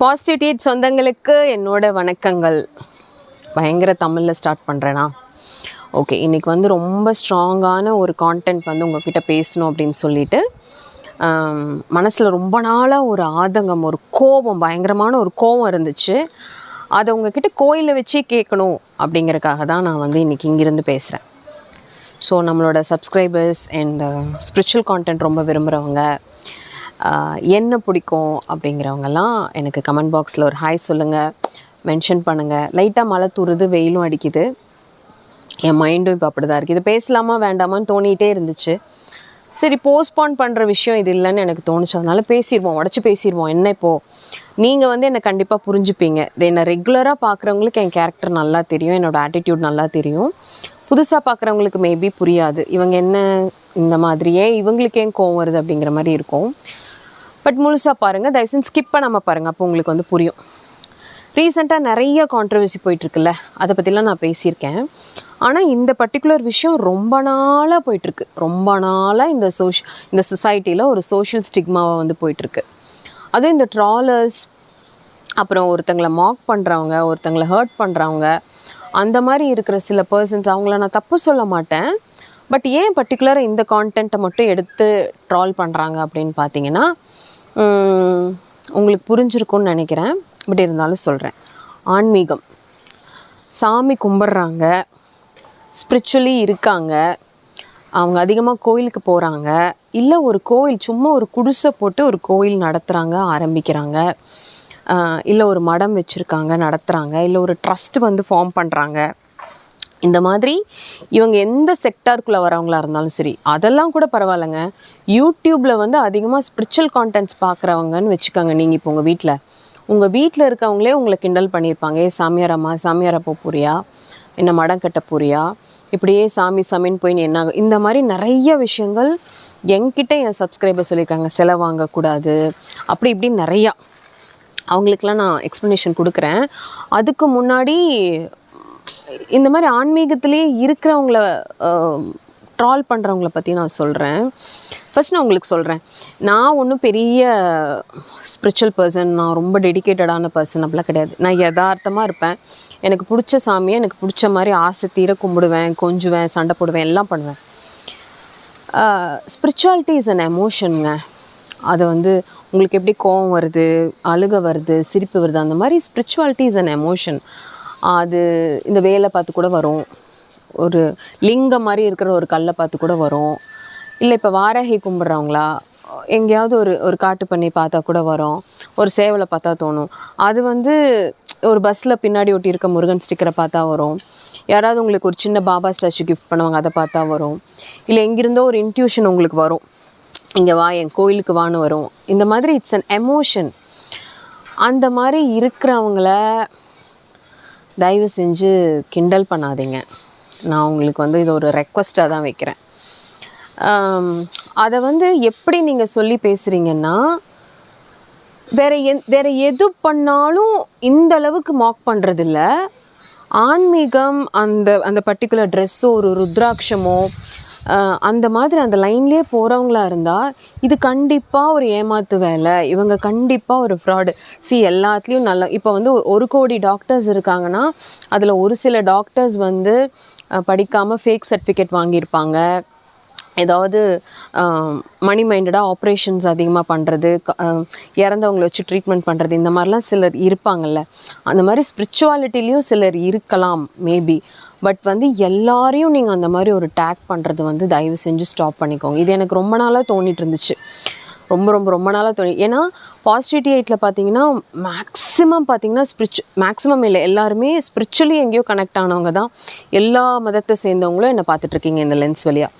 Positive சொந்தங்களுக்கு என்னோட வணக்கங்கள். பயங்கர தமிழில் ஸ்டார்ட் பண்ணுறேனா ஓகே இன்றைக்கி வந்து ரொம்ப ஸ்ட்ராங்கான ஒரு கான்டென்ட் வந்து உங்ககிட்ட பேசணும் அப்படின்னு சொல்லிட்டு மனசில் ரொம்ப நாளாக ஒரு ஆதங்கம் ஒரு கோபம் பயங்கரமான ஒரு கோபம் இருந்துச்சு. அதை உங்ககிட்ட கோயிலை வச்சே கேட்கணும் அப்படிங்கிறக்காக தான் நான் வந்து இன்றைக்கி இங்கிருந்து பேசுகிறேன் ஸோ நம்மளோட சப்ஸ்கிரைபர்ஸ் அண்ட் ஸ்பிரிச்சுவல் கான்டென்ட் ரொம்ப விரும்புகிறவங்க என்ன பிடிக்கும் அப்படிங்கிறவங்கெல்லாம் எனக்கு கமெண்ட் பாக்ஸில் ஒரு ஹாய் சொல்லுங்கள் மென்ஷன் பண்ணுங்கள் லைட்டாக மழை துருது வெயிலும் அடிக்குது. என் மைண்டும் இப்போ அப்படி தான் இருக்குது இது பேசலாமா வேண்டாமான்னு தோணிகிட்டே இருந்துச்சு. சரி போஸ்ட்போன் பண்ணுற விஷயம் இது இல்லைன்னு எனக்கு தோணுச்சு. அதனால் பேசிடுவோம் உடச்சி பேசிடுவோம். என்ன இப்போது நீங்கள் வந்து என்னை கண்டிப்பாக புரிஞ்சுப்பீங்க. என்னை ரெகுலராக பார்க்குறவங்களுக்கு என் கேரக்டர் நல்லா தெரியும் என்னோடய ஆட்டிடியூட் நல்லா தெரியும். புதுசாக பார்க்குறவங்களுக்கு மேபி புரியாது. இவங்க என்ன இந்த மாதிரியே இவங்களுக்கு ஏன் கோவம் வருது அப்படிங்கிற மாதிரி இருக்கும். பட் முழுசாக பாருங்கள் தயவுசெய்து ஸ்கிப் பண்ணாமல் பாருங்கள் அப்போ உங்களுக்கு வந்து புரியும். ரீசெண்டாக நிறைய கான்ட்ரவர்சி போயிட்டுருக்குல்ல அதை பற்றிலாம் நான் பேசியிருக்கேன். ஆனால் இந்த பர்டிகுலர் விஷயம் ரொம்ப நாளாக போயிட்டுருக்கு. ரொம்ப நாளாக இந்த சோஷ் இந்த சொசைட்டியில் ஒரு சோஷியல் ஸ்டிக்மாவாக வந்து போயிட்டுருக்கு. அதுவும் இந்த ட்ராலர்ஸ் அப்புறம் ஒருத்தங்களை மாக் பண்ணுறவங்க ஒருத்தங்களை ஹர்ட் பண்ணுறவங்க அந்த மாதிரி இருக்கிற சில பர்சன்ஸ் அவங்கள நான் தப்பு சொல்ல மாட்டேன். பட் ஏன் பர்டிகுலராக இந்த கான்டென்ட்டை மட்டும் எடுத்து ட்ரால் பண்ணுறாங்க அப்படின்னு பார்த்தீங்கன்னா உங்களுக்கு புரிஞ்சிருக்கும்னு நினைக்கிறேன். பட் இருந்தாலும் சொல்கிறேன் ஆன்மீகம். சாமி கும்பிட்றாங்க. ஸ்பிரிச்சுவலி இருக்காங்க. அவங்க அதிகமாக கோயிலுக்கு போகிறாங்க இல்லை ஒரு கோயில் சும்மா ஒரு குடிசை போட்டு ஒரு கோயில் நடத்துகிறாங்க ஆரம்பிக்கிறாங்க. இல்லை ஒரு மடம் வச்சுருக்காங்க நடத்துகிறாங்க இல்லை ஒரு ட்ரஸ்ட் வந்து ஃபார்ம் பண்ணுறாங்க இந்த மாதிரி இவங்க எந்த செக்டாருக்குள்ளே வரவங்களா இருந்தாலும் சரி அதெல்லாம் கூட பரவாயில்லைங்க. யூடியூப்பில் வந்து அதிகமாக ஸ்பிரிச்சுவல் கான்டென்ட்ஸ் பார்க்குறவங்கன்னு வச்சுக்கோங்க நீங்கள் இப்போ உங்கள் வீட்டில் உங்கள் வீட்டில் இருக்கவங்களே உங்களை கிண்டல் பண்ணியிருப்பாங்க. ஏ சாமியார் அம்மா சாமியார் அப்போ போறியா? என்ன மடம் கட்ட போறியா? இப்படியே சாமி சாமின்னு போய் நீ என்ன இந்த மாதிரி நிறைய விஷயங்கள் என்கிட்ட என் சப்ஸ்கிரைபர் சொல்லியிருக்காங்க. செலவு வாங்கக்கூடாது. அப்படி இப்படி நிறையா. அவங்களுக்கெல்லாம் நான் எக்ஸ்ப்ளனேஷன் கொடுக்குறேன். அதுக்கு முன்னாடி இந்த மாதிரி ஆன்மீகத்திலே இருக்கிறவங்கள ட்ரால் பண்ணுறவங்கள பற்றி நான் சொல்கிறேன் ஃபஸ்ட் நான் உங்களுக்கு சொல்கிறேன் நான் ஒன்றும் பெரிய ஸ்பிரிச்சுவல் பர்சன் நான் ரொம்ப டெடிகேட்டடான பர்சன் அப்படிலாம் கிடையாது. நான் யதார்த்தமாக இருப்பேன். எனக்கு பிடிச்ச சாமியை எனக்கு பிடிச்ச மாதிரி ஆசை தீர கும்பிடுவேன் கொஞ்சுவேன் சண்டை போடுவேன் எல்லாம் பண்ணுவேன். ஸ்பிரிச்சுவாலிட்டி இஸ் அன் எமோஷனுங்க அது வந்து உங்களுக்கு எப்படி கோவம் வருது அழுக வருது சிரிப்பு வருது அந்த மாதிரி ஸ்பிரிச்சுவாலிட்டி இஸ் அன் எமோஷன் அது இந்த வேலை பார்த்து கூட வரும். ஒரு லிங்கம் மாதிரி இருக்கிற ஒரு கல்லை பார்த்து கூட வரும். இல்லை இப்போ வாராகி கும்பிட்றவங்களா எங்கேயாவது ஒரு ஒரு காட்டு பண்ணி பார்த்தா கூட வரும். ஒரு சேவலை பார்த்தா தோணும். அது வந்து ஒரு பஸ்ஸில் பின்னாடி ஒட்டி இருக்க முருகன் ஸ்டிக்கரை பார்த்தா வரும். யாராவது உங்களுக்கு ஒரு சின்ன பாபா ஸ்டாச்சு கிஃப்ட் பண்ணுவாங்க அதை பார்த்தா வரும். இல்லை எங்கிருந்தோ ஒரு இன்ட்யூஷன் உங்களுக்கு வரும். இங்கே வா என் கோயிலுக்கு வான்னு வரும். இந்த மாதிரி இட்ஸ் அன் எமோஷன் அந்த மாதிரி இருக்கிறவங்கள தயவு செஞ்சு கிண்டல் பண்ணாதீங்க. நான் உங்களுக்கு வந்து இது ஒரு ரெக்வஸ்ட்டாக தான் வைக்கிறேன். அதை வந்து எப்படி நீங்கள் சொல்லி பேசுகிறீங்கன்னா வேற எந் வேற எது பண்ணாலும் இந்த அளவுக்கு மாக் பண்ணுறதில்ல ஆன்மீகம் அந்த அந்த பர்டிகுலர் ட்ரெஸ்ஸோ ஒரு ருத்ராட்சமோ அந்த மாதிரி அந்த லைன்லேயே போகிறவங்களா இருந்தால் இது கண்டிப்பாக ஒரு ஏமாத்து வேலை. இவங்க கண்டிப்பாக ஒரு ஃப்ராடு சி எல்லாத்துலேயும் நல்ல இப்போ வந்து ஒரு- கோடி டாக்டர்ஸ் இருக்காங்கன்னா அதில் ஒரு சில டாக்டர்ஸ் வந்து படிக்காமல் ஃபேக் சர்டிஃபிகேட் வாங்கியிருப்பாங்க. ஏதாவது மணி மைண்டடாக ஆப்ரேஷன்ஸ் அதிகமாக பண்ணுறது இறந்தவங்களை வச்சு ட்ரீட்மெண்ட் பண்ணுறது இந்த மாதிரிலாம் சிலர் இருப்பாங்கல்ல. அந்த மாதிரி ஸ்பிரிச்சுவாலிட்டிலையும் சிலர் இருக்கலாம் மேபி பட் வந்து எல்லாரையும் நீங்கள் அந்த மாதிரி ஒரு டேக் பண்ணுறது வந்து தயவு செஞ்சு ஸ்டாப் பண்ணிக்கோங்க. இது எனக்கு ரொம்ப நாளாக தோணிட்டு இருந்துச்சு ரொம்ப ரொம்ப ரொம்ப நாளாக தோணி ஏன்னா பாசிட்டிவிட்டி எயிட்டில் பார்த்தீங்கன்னா மேக்ஸிமம் பார்த்தீங்கன்னா ஸ்பிரிச்சு மேக்ஸிமம் இல்லை எல்லாருமே ஸ்பிரிச்சுவலி எங்கேயோ கனெக்ட் ஆனவங்க தான். எல்லா மதத்தை சேர்ந்தவங்களும் என்னை பார்த்துட்ருக்கீங்க இந்த லென்ஸ் வழியாக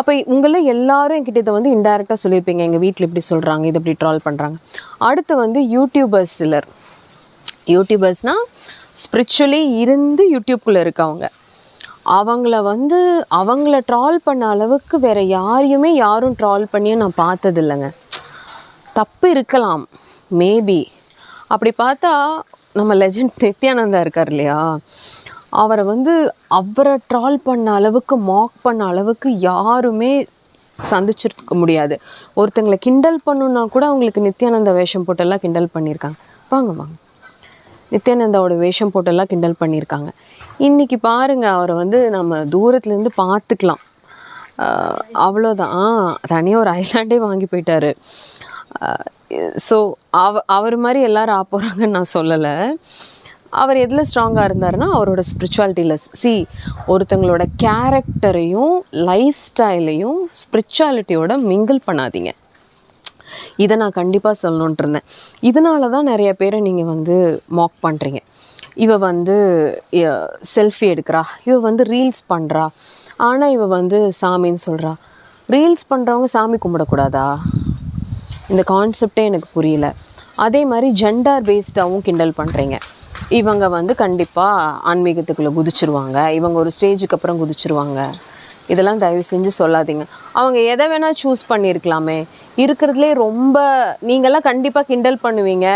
அப்போ உங்களில் எல்லாரும் என்கிட்ட இதை வந்து இன்டெரக்டாக சொல்லியிருப்பீங்க. எங்கள் வீட்டில் இப்படி சொல்கிறாங்க இது இப்படி ட்ரால் பண்ணுறாங்க அடுத்து வந்து யூடியூபர்ஸ் சிலர். யூடியூபர்ஸ்னால் ஸ்பிரிச்சுவலி இருந்து யூடியூப்குள்ளே இருக்கவங்க. அவங்கள வந்து அவங்கள ட்ரால் பண்ண அளவுக்கு வேற யாரையுமே யாரும் ட்ரால் பண்ணியும் நான் பார்த்தது இல்லைங்க தப்பு இருக்கலாம் மேபி அப்படி பார்த்தா நம்ம லெஜண்ட் நித்யானந்தா இருக்கார் இல்லையா? அவரை வந்து அவரை ட்ரால் பண்ண அளவுக்கு மாக் பண்ண அளவுக்கு யாருமே சந்திச்சிருக்க முடியாது. ஒருத்தங்களை கிண்டல் பண்ணுன்னா கூட அவங்களுக்கு நித்யானந்த வேஷம் போட்டெல்லாம் கிண்டல் பண்ணியிருக்காங்க. வாங்க வாங்க. நித்யானந்தாவோட வேஷம் போட்டெல்லாம் கிண்டல் பண்ணியிருக்காங்க. இன்றைக்கி பாருங்கள் அவரை வந்து நம்ம தூரத்துலேருந்து பார்த்துக்கலாம். அவ்வளோதான். ஆ தனியாக ஒரு ஐலாண்டே வாங்கி போயிட்டாரு. ஸோ அவ அவர் மாதிரி எல்லோரும் ஆ போகிறாங்கன்னு நான் சொல்லலை. அவர் எதில் ஸ்ட்ராங்காக இருந்தாருன்னா அவரோட ஸ்பிரிச்சுவாலிட்டியில் சி ஒருத்தங்களோட கேரக்டரையும் லைஃப் ஸ்டைலையும் ஸ்பிரிச்சுவாலிட்டியோட மிங்கிள் பண்ணாதீங்க. இதை நான் கண்டிப்பாக சொல்லணுன்ட்டு இருந்தேன். இதனால தான் நிறைய பேரை நீங்கள் வந்து மாக் பண்ணுறீங்க இவ வந்து செல்ஃபி எடுக்கிறா. இவ வந்து ரீல்ஸ் பண்ணுறா ஆனால் இவ வந்து சாமின்னு சொல்கிறா ரீல்ஸ் பண்ணுறவங்க சாமி கும்பிடக்கூடாதா? இந்த கான்செப்டே எனக்கு புரியல. அதே மாதிரி ஜெண்டர் பேஸ்டாகவும் கிண்டல் பண்ணுறீங்க இவங்க வந்து கண்டிப்பாக ஆன்மீகத்துக்குள்ளே குதிச்சிருவாங்க. இவங்க ஒரு ஸ்டேஜுக்கு அப்புறம் குதிச்சிருவாங்க. இதெல்லாம் தயவு செஞ்சு சொல்லாதீங்க. அவங்க எதை வேணால் சூஸ் பண்ணியிருக்கலாமே இருக்கிறதுலே ரொம்ப நீங்கள்லாம் கண்டிப்பாக கிண்டல் பண்ணுவீங்க.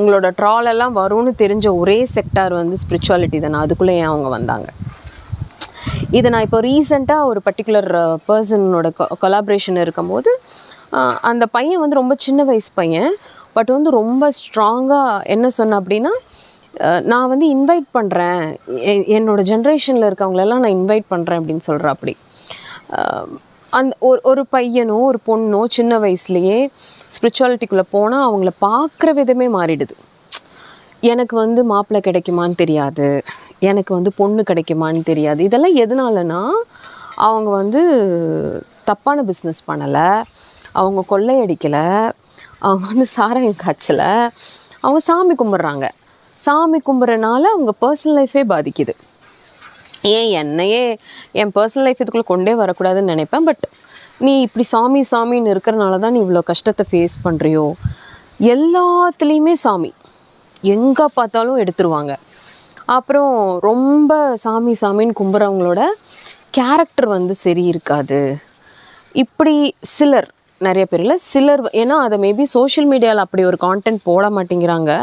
உங்களோட ட்ரால் எல்லாம் வரும்னு தெரிஞ்ச ஒரே செக்டார் வந்து ஸ்பிரிச்சுவாலிட்டி தானே. அதுக்குள்ளே ஏன் அவங்க வந்தாங்க? இதை நான் இப்போ ரீசெண்டாக ஒரு பர்டிகுலர் பர்சனோட கொலாபரேஷன் இருக்கும்போது அந்த பையன் வந்து ரொம்ப சின்ன வயசு பையன். பட் வந்து ரொம்ப ஸ்ட்ராங்காக என்ன சொன்ன அப்படின்னா நான் வந்து இன்வைட் பண்ணுறேன் என்னோடய ஜென்ரேஷனில் இருக்கவங்களெல்லாம் நான் இன்வைட் பண்ணுறேன் அப்படின்னு சொல்கிறேன் அப்படி. அந்த ஒரு ஒரு பையனோ ஒரு பொண்ணோ சின்ன வயசுலேயே ஸ்பிரிச்சுவாலிட்டிக்குள்ளே போனால் அவங்கள பார்க்குற விதமே மாறிடுது. எனக்கு வந்து மாப்பிள்ளை கிடைக்குமான்னு தெரியாது. எனக்கு வந்து பொண்ணு கிடைக்குமான்னு தெரியாது. இதெல்லாம் எதனாலனா அவங்க வந்து தப்பான பிஸ்னஸ் பண்ணலை. அவங்க கொள்ளையடிக்கலை அவங்க வந்து சாராயம் காய்ச்சலை. அவங்க சாமி கும்பிட்றாங்க. சாமி கும்பிட்றனால அவங்க பர்சனல் லைஃபே பாதிக்குது. ஏன் என்னையே என் பர்சனல் லைஃப் இதுக்குள்ளே கொண்டே வரக்கூடாதுன்னு நினைப்பேன். பட் நீ இப்படி சாமி சாமின்னு இருக்கிறனால தான் நீ இவ்வளோ கஷ்டத்தை ஃபேஸ் பண்ணுறியோ எல்லாத்துலேயுமே சாமி. எங்கே பார்த்தாலும் எடுத்துருவாங்க. அப்புறம் ரொம்ப சாமி சாமின்னு கும்புறவங்களோட கேரக்டர் வந்து சரி இருக்காது. இப்படி சிலர் நிறைய பேரில் சிலர் ஏன்னா அதை மேபி சோஷியல் மீடியாவில் அப்படி ஒரு கான்டென்ட் போட மாட்டேங்கிறாங்க.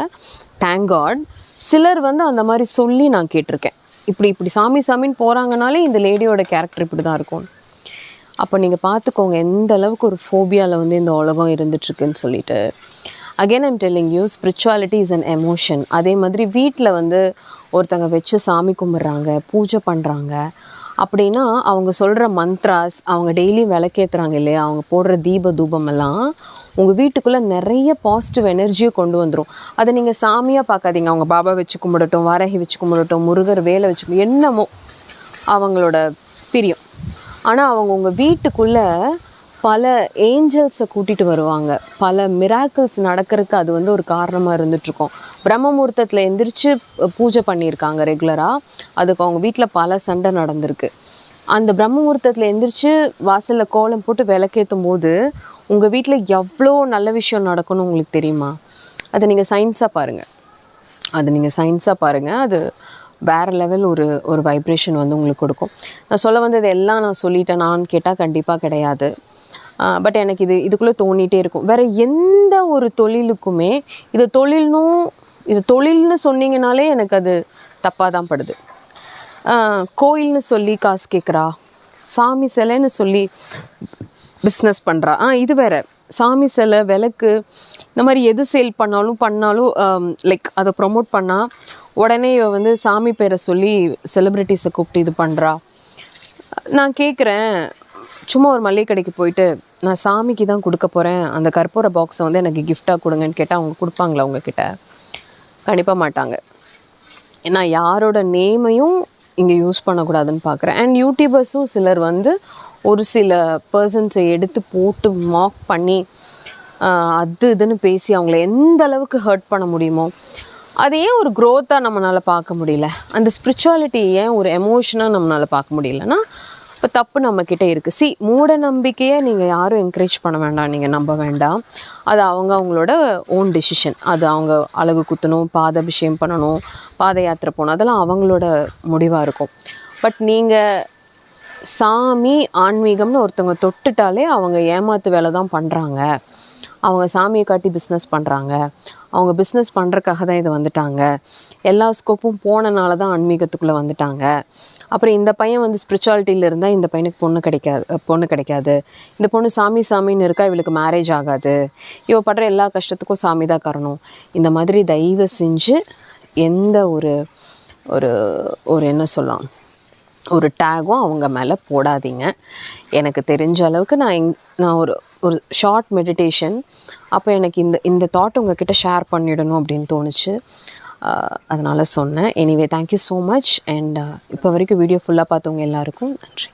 தேங்க் காட் சிலர் வந்து அந்த மாதிரி சொல்லி நான் கேட்டிருக்கேன். இப்படி இப்படி சாமி சாமின்னு போகிறாங்கனாலே இந்த லேடியோட கேரக்டர் இப்படி தான் இருக்கும். அப்போ நீங்கள் பார்த்துக்கோங்க எந்த அளவுக்கு ஒரு ஃபோபியாவில் வந்து இந்த உலகம் இருந்துட்டுருக்குன்னு சொல்லிட்டு. Again I'm telling you spirituality is an emotion அதே மாதிரி வீட்டில் வந்து ஒருத்தங்க வச்சு சாமி கும்பிட்றாங்க பூஜை பண்ணுறாங்க அப்படின்னா அவங்க சொல்கிற மந்த்ராஸ் அவங்க டெய்லியும் விளக்கேற்றுறாங்க இல்லையா? அவங்க போடுற தீப தூபம் எல்லாம் உங்கள் வீட்டுக்குள்ளே நிறைய பாசிட்டிவ் எனர்ஜியை கொண்டு வந்துடும் அதை நீங்கள் சாமியாக பார்க்காதீங்க. அவங்க பாபா வச்சு கும்பிடட்டும் வாரகி வச்சு கும்பிடட்டும் முருகர் வேலை வச்சு என்னமோ அவங்களோட பிரியம். ஆனால் அவங்க உங்கள் வீட்டுக்குள்ளே பல ஏஞ்சல்ஸை கூட்டிகிட்டு வருவாங்க. பல மிராக்கிள்ஸ் நடக்கிறதுக்கு அது வந்து ஒரு காரணமாக இருந்துகிட்ருக்கோம் பிரம்ம முகூர்த்தத்தில் எந்திரிச்சு பூஜை பண்ணியிருக்காங்க ரெகுலராக அதுக்கு அவங்க வீட்டில் பல சண்டை நடந்திருக்கு. அந்த பிரம்ம முகூர்த்தத்தில் எந்திரிச்சு வாசலில் கோலம் போட்டு விளக்கேற்றும் போது உங்கள் வீட்டில் எவ்வளோ நல்ல விஷயம் நடக்கும்னு உங்களுக்கு தெரியுமா? அதை நீங்கள் சயின்ஸாக பாருங்கள் அது நீங்கள் சயின்ஸாக பாருங்கள் அது வேறு லெவல் ஒரு ஒரு வைப்ரேஷன் வந்து உங்களுக்கு கொடுக்கும். நான் சொல்ல வந்தது எல்லாம் நான் சொல்லிட்டேனான்னு கேட்டால் கண்டிப்பாக கிடையாது. பட் எனக்கு இது இதுக்குள்ளே தோணிகிட்டே இருக்கும். வேறு எந்த ஒரு தொழிலுக்குமே இது தொழில்னும் இது தொழில்னு சொன்னீங்கனாலே எனக்கு அது தப்பாக தான் படுது கோயில்னு சொல்லி காசு கேட்குறா சாமி சிலைன்னு சொல்லி பிஸ்னஸ் பண்ணுறா ஆ இது வேற. சாமி சிலை விளக்கு இந்த மாதிரி எது சேல் பண்ணாலும் பண்ணாலும் லைக் அதை ப்ரொமோட் பண்ணால் உடனே இவ வந்து சாமி பேரை சொல்லி செலிப்ரிட்டிஸை கூப்பிட்டு இது பண்ணுறா நான் கேட்குறேன் சும்மா ஒரு மளிகை கடைக்கு போயிட்டு நான் சாமிக்கு தான் கொடுக்க போகிறேன் அந்த கற்பூர பாக்ஸை வந்து எனக்கு கிஃப்டாக கொடுங்கன்னு கேட்டால் அவங்க கொடுப்பாங்களா உங்ககிட்ட? கணிப்ப மாட்டாங்க. நான் யாரோட நேமையும் இங்கே யூஸ் பண்ணக்கூடாதுன்னு பார்க்குறேன் அண்ட் யூடியூபர்ஸும் சிலர் வந்து ஒரு சில பர்சன்ஸை எடுத்து போட்டு மாக் பண்ணி அது இதுன்னு பேசி அவங்கள எந்த அளவுக்கு ஹர்ட் பண்ண முடியுமோ அது ஏன் ஒரு க்ரோத்தாக நம்மளால் பார்க்க முடியல. அந்த ஸ்பிரிச்சுவாலிட்டி ஏன் ஒரு எமோஷனாக நம்மளால் பார்க்க முடியலன்னா இப்போ தப்பு நம்மக்கிட்ட இருக்குது சி மூட நம்பிக்கையை நீங்கள் யாரும் என்கரேஜ் பண்ண வேண்டாம். நீங்கள் நம்ப வேண்டாம். அது அவங்க அவங்களோட ஓன் டெசிஷன் அது அவங்க அழகு குத்தணும் பாதாபிஷேகம் பண்ணணும் பாத யாத்திரை போகணும். அதெல்லாம் அவங்களோட முடிவாக இருக்கும். பட் நீங்கள் சாமி ஆன்மீகம்னு ஒருத்தவங்க தொட்டுட்டாலே அவங்க ஏமாத்து வேலை தான் பண்ணுறாங்க அவங்க சாமியை காட்டி பிஸ்னஸ் பண்ணுறாங்க அவங்க பிஸ்னஸ் பண்ணுறக்காக தான் இது வந்துட்டாங்க. எல்லா ஸ்கோப்பும் போனனால தான் ஆன்மீகத்துக்குள்ளே வந்துட்டாங்க. அப்புறம் இந்த பையன் வந்து ஸ்பிரிச்சுவாலிட்டியில் இருந்தால் இந்த பையனுக்கு பொண்ணு கிடைக்காது பொண்ணு கிடைக்காது. இந்த பொண்ணு சாமி சாமின்னு இருக்கா இவளுக்கு மேரேஜ் ஆகாது. இவ படுற எல்லா கஷ்டத்துக்கும் சாமி தான் காரணம். இந்த மாதிரி தயவு செஞ்சு எந்த ஒரு ஒரு ஒரு என்ன சொல்லலாம் ஒரு டேகும் அவங்க மேலே போடாதீங்க. எனக்கு தெரிஞ்ச அளவுக்கு நான் எங் நான் ஒரு ஒரு ஷார்ட் மெடிடேஷன் அப்போ எனக்கு இந்த இந்த தாட் உங்ககிட்ட ஷேர் பண்ணிடணும் அப்படின்னு தோணுச்சு. அதனால் சொன்னேன். Anyway thank you so much and இப்போ வரைக்கும் வீடியோ ஃபுல்லாக பார்த்தவங்க எல்லாருக்கும் நன்றி.